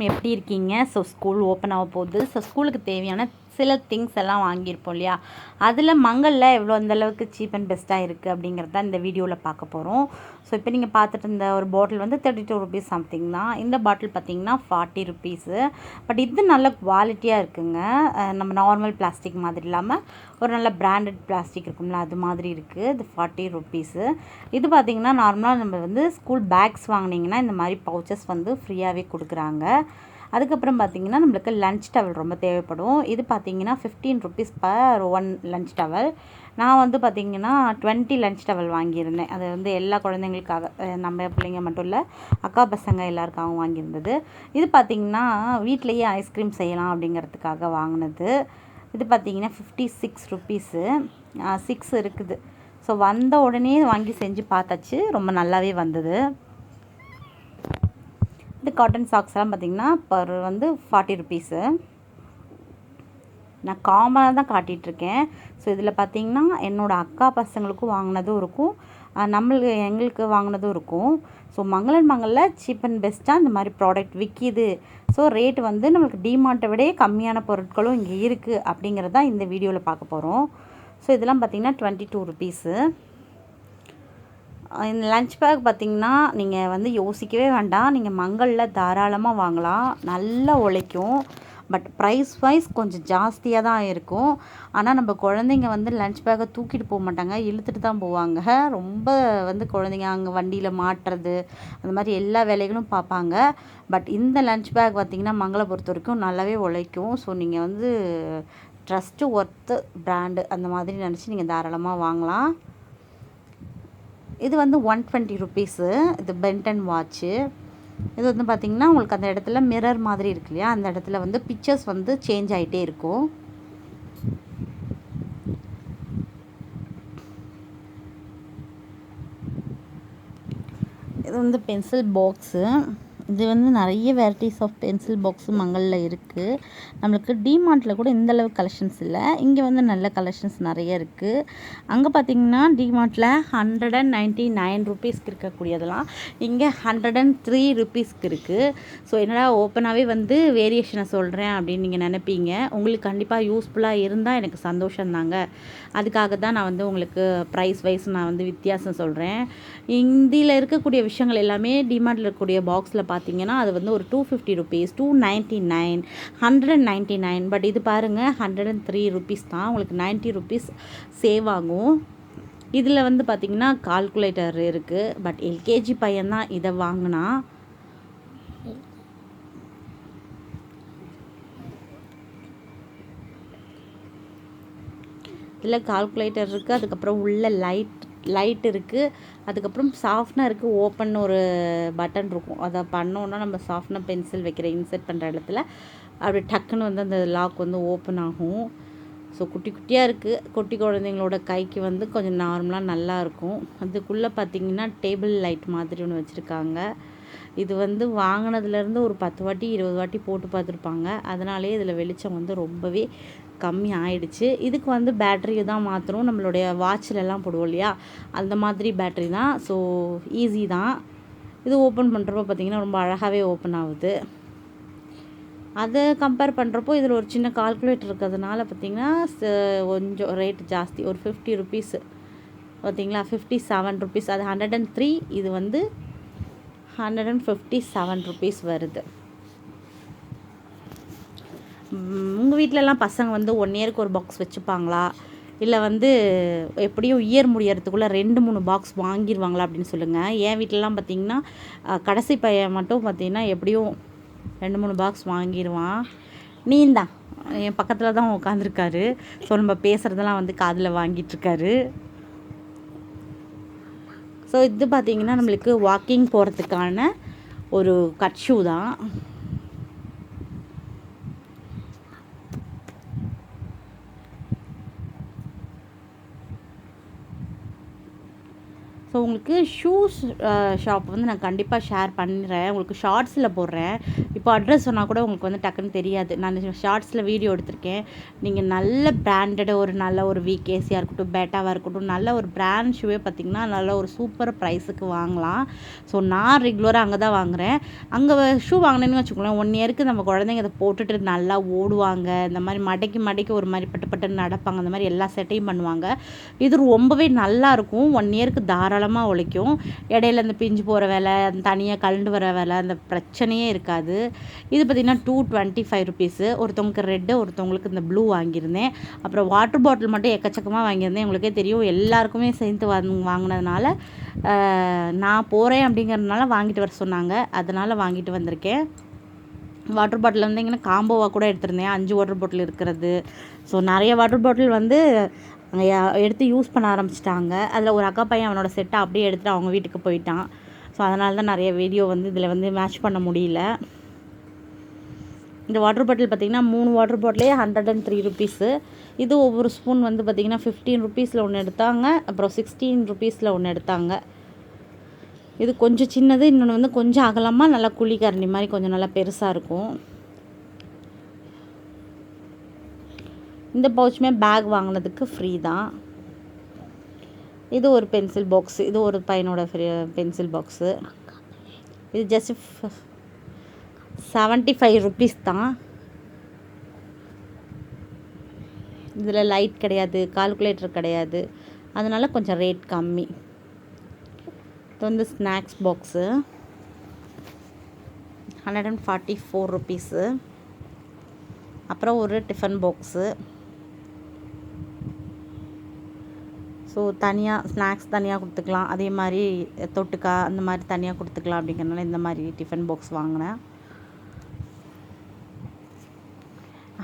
எப்படி இருக்கீங்க? So school open ஆக போகுது. ஸோ ஸ்கூலுக்கு தேவையான சில திங்ஸ் எல்லாம் வாங்கியிருப்போம் இல்லையா? அதில் மங்களில் எவ்வளோ அந்த அளவுக்கு சீப் அண்ட் பெஸ்ட்டாக இருக்குது அப்படிங்கிறத இந்த வீடியோவில் பார்க்க போகிறோம் ஸோ இப்போ நீங்கள் பார்த்துட்டு இருந்த ஒரு பாட்டில் வந்து தேர்ட்டி டூ ருபீஸ் சம்திங் தான். இந்த பாட்டில் பார்த்தீங்கன்னா ஃபார்ட்டி ருபீஸு பட் இது நல்ல குவாலிட்டியாக இருக்குங்க. நம்ம நார்மல் பிளாஸ்டிக் மாதிரி இல்லாமல் ஒரு நல்ல பிராண்டட் பிளாஸ்டிக் இருக்கும்ல அது மாதிரி இருக்குது இது ஃபார்ட்டி ருபீஸு இது பார்த்திங்கன்னா நார்மலாக நம்ம வந்து ஸ்கூல் பேக்ஸ் வாங்கினீங்கன்னா இந்த மாதிரி பவுச்சஸ் வந்து ஃப்ரீயாகவே கொடுக்குறாங்க. அதுக்கப்புறம் பார்த்திங்கன்னா நம்மளுக்கு லஞ்ச் டவல் ரொம்ப தேவைப்படும். இது பார்த்திங்கன்னா fifteen rupees per one lunch towel நான் வந்து பார்த்திங்கன்னா டுவெண்ட்டி லஞ்ச் டவல் வாங்கியிருந்தேன். அது வந்து எல்லா குழந்தைங்களுக்காக நம்ம பிள்ளைங்க மட்டும் இல்லை அக்கா பசங்க எல்லாருக்காகவும் வாங்கியிருந்தது. இது பார்த்திங்கன்னா வீட்லேயே ஐஸ்கிரீம் செய்யலாம் அப்படிங்கிறதுக்காக வாங்கினது. இது பார்த்திங்கன்னா ஃபிஃப்டி சிக்ஸ் ருப்பீஸு சிக்ஸ் இருக்குது. ஸோ வந்த உடனே வாங்கி செஞ்சு பார்த்தாச்சு. ரொம்ப நல்லாவே வந்தது. இந்த காட்டன் சாக்ஸ்லாம் பார்த்திங்கன்னா பர் வந்து ஃபார்ட்டி ருபீஸு நான் காமனாக தான் காட்டிகிட்ருக்கேன் ஸோ இதில் பார்த்தீங்கன்னா என்னோடய அக்கா பசங்களுக்கும் வாங்கினதும் இருக்கும். நம்மளுக்கு எங்களுக்கு வாங்கினதும் இருக்கும். ஸோ மங்களன் மங்களில் சீப் அண்ட் பெஸ்ட்டாக இந்த மாதிரி ப்ராடக்ட் விற்கிது ஸோ ரேட் வந்து நம்மளுக்கு டிமார்ட்டை விட கம்மியான பொருட்களும் இங்கே இருக்குது அப்படிங்கிறதான் இந்த வீடியோவில் பார்க்க போகிறோம் ஸோ இதெல்லாம் பார்த்திங்கன்னா டுவெண்ட்டி டூ ருபீஸு இந்த லஞ்ச் பேக் பார்த்திங்கன்னா நீங்கள் வந்து யோசிக்கவே வேண்டாம். நீங்கள் மங்களில் தாராளமாக வாங்கலாம். நல்லா உழைக்கும். பட் ப்ரைஸ் வைஸ் கொஞ்சம் ஜாஸ்தியாக தான் இருக்கும். ஆனால் நம்ம குழந்தைங்க வந்து லஞ்ச் பேக்கை தூக்கிட்டு போக மாட்டாங்க. இழுத்துட்டு தான் போவாங்க. ரொம்ப வந்து குழந்தைங்க அங்கே வண்டியில் மாட்டுறது அந்த மாதிரி எல்லா வேலைகளும் பார்ப்பாங்க. பட் இந்த லஞ்ச் பேக் பார்த்திங்கன்னா மங்களை பொறுத்த வரைக்கும் நல்லாவே உழைக்கும். ஸோ நீங்கள் வந்து ட்ரஸ்ட்டு ஒர்த்து பிராண்டு அந்த மாதிரி நினச்சி நீங்கள் தாராளமாக வாங்கலாம். இது வந்து ஒன் டுவெண்ட்டி ருபீஸு இது பென்டன் வாட்ச்சு இது வந்து பார்த்திங்கன்னா உங்களுக்கு அந்த இடத்துல மிரர் மாதிரி இருக்கு இல்லையா? அந்த இடத்துல வந்து பிக்சர்ஸ் வந்து சேஞ்ச் ஆகிட்டே இருக்கும். இது வந்து பென்சில் பாக்ஸு இது வந்து நிறைய வெரைட்டிஸ் ஆஃப் பென்சில் பாக்ஸு மங்களில் இருக்குது நம்மளுக்கு டிமார்ட்டில் கூட இந்த அளவு கலெக்ஷன்ஸ் இல்லை. இங்கே வந்து நல்ல கலெக்ஷன்ஸ் நிறைய இருக்குது அங்கே பார்த்தீங்கன்னா டிமார்ட்டில் ஹண்ட்ரட் அண்ட் நைன்ட்டி நைன் ருபீஸ்க்கு இருக்கக்கூடியதெல்லாம். இங்கே ஹண்ட்ரட் அண்ட் த்ரீ ருபீஸ்க்கு இருக்குது ஸோ என்னடா ஓப்பனாகவே வந்து வேரியேஷனை சொல்கிறேன் அப்படின்னு நீங்கள் நினைப்பீங்க. உங்களுக்கு கண்டிப்பாக யூஸ்ஃபுல்லாக இருந்தால் எனக்கு சந்தோஷந்தாங்க அதுக்காக தான் நான் வந்து உங்களுக்கு ப்ரைஸ் வைஸ் நான் வந்து வித்தியாசம் சொல்கிறேன் இந்தியில் இருக்கக்கூடிய விஷயங்கள் எல்லாமே டிமார்ட்டில் இருக்கக்கூடிய பாக்ஸில் பார்த்து பார்த்தீங்கன்னா அது வந்து ஒரு two fifty rupees two ninety nine hundred and ninety nine but இது பாருங்கள் ஹண்ட்ரட் அண்ட் த்ரீ ருபீஸ் தான். உங்களுக்கு நைன்ட்டி ருபீஸ் சேவ் ஆகும். இதில் வந்து பார்த்திங்கன்னா கால்குலேட்டர் இருக்குது பட் எல்கேஜி பையன்தான் இதை வாங்கினா. இதில் கால்குலேட்டர் இருக்குது அதுக்கப்புறம் உள்ள லைட் லைட் இருக்குது அதுக்கப்புறம் சாஃப்ட்னருக்கு ஓப்பன் ஒரு பட்டன் இருக்கும். அதை பண்ணோன்னா நம்ம சாஃப்ட்னர் பென்சில் வைக்கிற இன்செர்ட் பண்ணுற இடத்துல அப்படி டக்குன்னு வந்து அந்த லாக் வந்து ஓப்பன் ஆகும். ஸோ குட்டி குட்டியாக இருக்குது குட்டி குழந்தைங்களோட கைக்கு வந்து கொஞ்சம் நார்மலாக நல்லாயிருக்கும் அதுக்குள்ளே பார்த்தீங்கன்னா டேபிள் லைட் மாதிரி ஒன்று வச்சுருக்காங்க. இது வந்து வாங்கினதுலேருந்து ஒரு பத்து வாட்டி இருபது வாட்டி போட்டு பார்த்துருப்பாங்க. அதனாலே இதில் வெளிச்சம் வந்து ரொம்பவே கம்மி ஆயிடுச்சு இதுக்கு வந்து பேட்ரி தான் மாற்றணும் நம்மளுடைய வாட்சிலெல்லாம் போடுவோம் இல்லையா? அந்த மாதிரி பேட்ரி தான். ஸோ ஈஸி தான். இது ஓப்பன் பண்ணுறப்போ பார்த்திங்கன்னா ரொம்ப அழகாகவே ஓப்பன் ஆகுது. அதை கம்பேர் பண்ணுறப்போ இதில் ஒரு சின்ன கால்குலேட்டர் இருக்கிறதுனால பார்த்திங்கன்னா கொஞ்சம் ரேட் ஜாஸ்தி. ஒரு ஃபிஃப்டி ருபீஸ் பார்த்தீங்களா ஃபிஃப்டி செவன் ருபீஸ் அது ஹண்ட்ரட் அண்ட் த்ரீ இது வந்து hundred and fifty seven rupees வருது. உங்கள் வீட்டிலலாம் பசங்க வந்து ஒன் இயருக்கு ஒரு பாக்ஸ் வச்சுப்பாங்களா? இல்லை வந்து எப்படியும் இயர் முடியறதுக்குள்ளே ரெண்டு மூணு பாக்ஸ் வாங்கிடுவாங்களா அப்படின்னு சொல்லுங்கள் என் வீட்டிலலாம் பார்த்திங்கன்னா கடைசி பையன் மட்டும் பார்த்திங்கன்னா எப்படியும் ரெண்டு மூணு பாக்ஸ் வாங்கிடுவான் நீந்தான் என் பக்கத்தில் தான் உட்காந்துருக்காரு ஸோ நம்ம பேசுகிறதெல்லாம் வந்து காதில் வாங்கிட்டுருக்காரு ஸோ இது பார்த்திங்கன்னா நம்மளுக்கு வாக்கிங் போகிறதுக்கான ஒரு கட் ஷூ தான். ஸோ உங்களுக்கு ஷூஸ் ஷாப் வந்து நான் கண்டிப்பாக ஷேர் பண்ணுறேன் உங்களுக்கு ஷார்ட்ஸில் போடுறேன். இப்போ அட்ரஸ் சொன்னால் கூட உங்களுக்கு வந்து டக்குன்னு தெரியாது. நான் ஷார்ட்ஸில் வீடியோ எடுத்திருக்கேன். நீங்கள் நல்ல பிராண்டட் ஒரு நல்ல ஒரு விகேசியாக இருக்கட்டும் பேட்டாவாக இருக்கட்டும் நல்ல ஒரு பிராண்ட் ஷூவே பார்த்திங்கன்னா நல்ல ஒரு சூப்பர் ப்ரைஸுக்கு வாங்கலாம். ஸோ நான் ரெகுலராக அங்கே தான் வாங்குகிறேன் அங்கே ஷூ வாங்கினேன்னு வச்சுக்கோங்களேன் ஒன் இயருக்கு நம்ம குழந்தைங்க அதை போட்டுட்டு நல்லா ஓடுவாங்க. இந்த மாதிரி மடக்கி மடக்கி ஒரு மாதிரி பட்டு பட்டுன்னு நடப்பாங்க. அந்த மாதிரி எல்லா செட்டையும் பண்ணுவாங்க. இது ரொம்பவே நல்லா இருக்கும். ஒன் இயருக்கு தாராளமாக உழைக்கும் இடையில இந்த பிஞ்சு போகிற வேலை தனியாக கலண்டு வர வேலை அந்த பிரச்சனையே இருக்காது. இது பார்த்திங்கன்னா டூ டுவெண்ட்டி ஃபைவ் ருபீஸு ஒருத்தவங்களுக்கு ரெட்டு ஒருத்தவங்களுக்கு இந்த ப்ளூ வாங்கியிருந்தேன். அப்புறம் வாட்டர் பாட்டில் மட்டும் எக்கச்சக்கமாக வாங்கியிருந்தேன். உங்களுக்கே தெரியும் எல்லாருக்குமே சேர்ந்து வாங்க வாங்கினதுனால நான் போகிறேன் அப்படிங்கிறதுனால வாங்கிட்டு வர சொன்னாங்க. அதனால் வாங்கிட்டு வந்திருக்கேன். வாட்டர் பாட்டில் வந்து இங்கே காம்போவாக கூட எடுத்திருந்தேன். அஞ்சு வாட்டர் பாட்டில் இருக்கிறது. ஸோ நிறைய வாட்டர் பாட்டில் வந்து அங்கே எடுத்து யூஸ் பண்ண ஆரம்பிச்சிட்டாங்க. அதில் ஒரு அக்கா பையன் அவனோட செட்டை அப்படியே எடுத்துகிட்டு அவங்க வீட்டுக்கு போயிட்டான். ஸோ அதனால தான் நிறைய வீடியோ வந்து இதில் வந்து மேட்ச் பண்ண முடியல. இந்த வாட்டர் பாட்டில் பார்த்திங்கன்னா மூணு வாட்டர் பாட்டிலே ஹண்ட்ரட் அண்ட் த்ரீ ருபீஸு இது ஒவ்வொரு ஸ்பூன் வந்து பார்த்திங்கன்னா ஃபிஃப்டீன் ருபீஸில் ஒன்று எடுத்தாங்க. அப்புறம் சிக்ஸ்டீன் ருபீஸில் ஒன்று எடுத்தாங்க. இது கொஞ்சம் சின்னது இன்னொன்று வந்து கொஞ்சம் அகலமாக நல்லா குழி கரண்டி மாதிரி கொஞ்சம் நல்லா பெருசாக இருக்கும். இந்த பவுச்சுமே பேக் வாங்கினதுக்கு ஃப்ரீ தான். இது ஒரு பென்சில் பாக்ஸு இது ஒரு பையனோட ஃப்ரீ பென்சில் பாக்ஸு இது ஜஸ்ட் செவன்ட்டி ஃபைவ் ருபீஸ் தான். இதில் லைட் கிடையாது கால்குலேட்டர் கிடையாது. அதனால் கொஞ்சம் ரேட் கம்மி. இது வந்து snacks box hundred and forty four rupees அப்புறம் ஒரு டிஃபன் பாக்ஸு ஸோ தனியாக ஸ்நாக்ஸ் தனியாக கொடுத்துக்கலாம். அதே மாதிரி தொட்டுக்கா அந்த மாதிரி தனியாக கொடுத்துக்கலாம் அப்படிங்கிறனால இந்த மாதிரி டிஃபன் பாக்ஸ் வாங்கினேன்.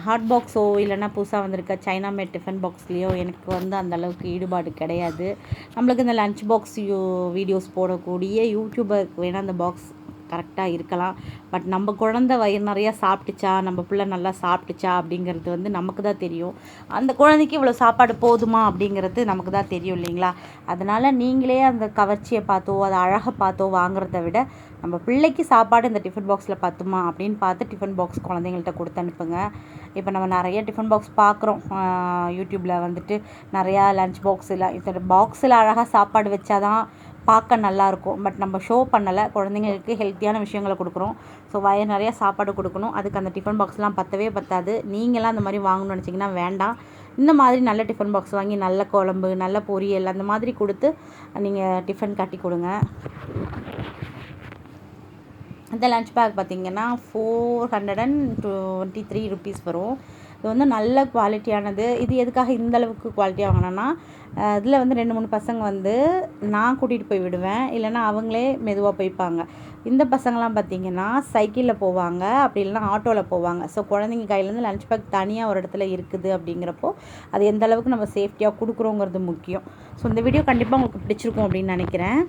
ஹாட் பாக்ஸோ இல்லைனா புதுசாக வந்திருக்க சைனா மேட் டிஃபன் பாக்ஸ்லேயோ எனக்கு வந்து அந்த அளவுக்கு ஈடுபாடு கிடையாது. நம்மளுக்கு இந்த லன்ச் பாக்ஸ் யூ வீடியோஸ் போடக்கூடிய யூடியூபருக்கு வேணால் அந்த பாக்ஸ் கரெக்டாக இருக்கலாம். பட் நம்ம குழந்த வயிறு நிறையா சாப்பிட்டுச்சா? நம்ம பிள்ளை நல்லா சாப்பிட்டுச்சா? அப்படிங்கிறது வந்து நமக்கு தான் தெரியும். அந்த குழந்தைக்கு இவ்வளோ சாப்பாடு போதுமா? அப்படிங்கிறது நமக்கு தான் தெரியும் இல்லைங்களா? அதனால் நீங்களே அந்த கவர்ச்சியை பார்த்தோ அதை அழகை பார்த்தோ வாங்குறத விட நம்ம பிள்ளைக்கு சாப்பாடு இந்த டிஃபன் பாக்ஸில் பத்துமா? அப்படின்னு பார்த்து டிஃபன் பாக்ஸ் குழந்தைங்கள்ட்ட கொடுத்து அனுப்புங்க. இப்போ நம்ம நிறைய டிஃபன் பாக்ஸ் பார்க்குறோம். யூடியூப்பில் வந்துட்டு நிறையா லஞ்ச் பாக்ஸில் இந்த பாக்ஸில் அழகாக சாப்பாடு வச்சாதான் பார்க்க நல்லாயிருக்கும். பட் நம்ம ஷோ பண்ணலை. குழந்தைங்களுக்கு ஹெல்த்தியான விஷயங்களை கொடுக்குறோம். ஸோ வயிறு நிறைய சாப்பாடு கொடுக்கணும். அதுக்கு அந்த டிஃபன் பாக்ஸ்லாம் பத்தவே பத்தாது. நீங்களாம் அந்த மாதிரி வாங்கணும்னு நினச்சிங்கன்னா வேண்டாம். இந்த மாதிரி நல்ல டிஃபன் பாக்ஸ் வாங்கி நல்ல குழம்பு நல்ல பொரியல் அந்த மாதிரி கொடுத்து நீங்கள் டிஃபன் கட்டி கொடுங்க. இந்த லஞ்ச் பேக் பார்த்திங்கன்னா four hundred and twenty three rupees வரும். இது வந்து நல்ல குவாலிட்டியானது. இது எதுக்காக இந்த அளவுக்கு குவாலிட்டியாக வாங்கினேன்னா இதில் வந்து ரெண்டு மூணு பசங்க வந்து நான் கூட்டிகிட்டு போய் விடுவேன். இல்லைன்னா அவங்களே மெதுவாக போய்ப்பாங்க. இந்த பசங்களாம் பார்த்திங்கன்னா சைக்கிளில் போவாங்க. அப்படி இல்லைனா ஆட்டோவில் போவாங்க. ஸோ குழந்தைங்க கையிலேருந்து லஞ்ச் பேக் தனியாக ஒரு இடத்துல இருக்குது அப்படிங்கிறப்போ அது எந்த அளவுக்கு நம்ம சேஃப்டியாக கொடுக்குறோங்கிறது முக்கியம். ஸோ இந்த வீடியோ கண்டிப்பாக உங்களுக்கு பிடிச்சிருக்கும் அப்படின்னு நினைக்கிறேன்.